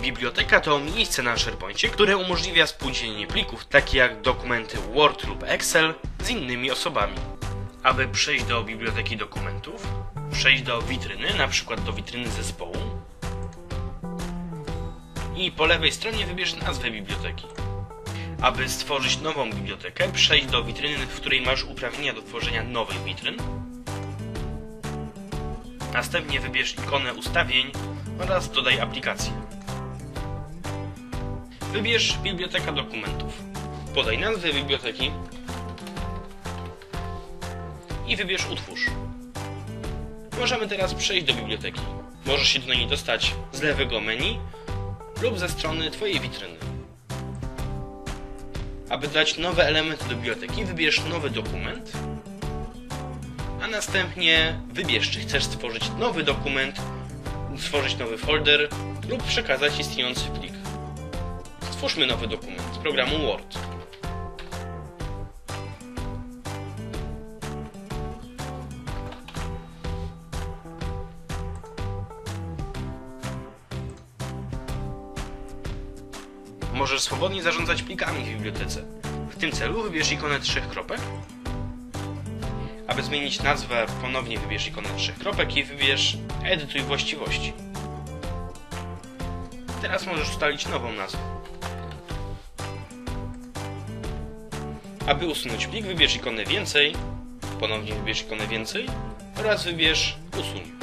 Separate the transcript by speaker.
Speaker 1: Biblioteka to miejsce na SharePoincie, które umożliwia współdzielenie plików, takie jak dokumenty Word lub Excel, z innymi osobami. Aby przejść do biblioteki dokumentów, przejść do witryny, przykład do witryny zespołu i po lewej stronie wybierz nazwę biblioteki. Aby stworzyć nową bibliotekę, przejdź do witryny, w której masz uprawnienia do tworzenia nowych witryn. Następnie wybierz ikonę ustawień oraz dodaj aplikację. Wybierz Biblioteka Dokumentów. Podaj nazwę biblioteki i wybierz Utwórz. Możemy teraz przejść do biblioteki. Możesz się do niej dostać z lewego menu lub ze strony Twojej witryny. Aby dać nowe elementy do biblioteki, wybierz nowy dokument, następnie wybierz, czy chcesz stworzyć nowy dokument, stworzyć nowy folder lub przekazać istniejący plik. Stwórzmy nowy dokument z programu Word. Możesz swobodnie zarządzać plikami w bibliotece. W tym celu wybierz ikonę trzech kropek. Aby zmienić nazwę, ponownie wybierz ikonę trzech kropek i wybierz Edytuj właściwości. Teraz możesz ustalić nową nazwę. Aby usunąć plik, wybierz ikonę więcej, ponownie wybierz ikonę więcej oraz wybierz usuń.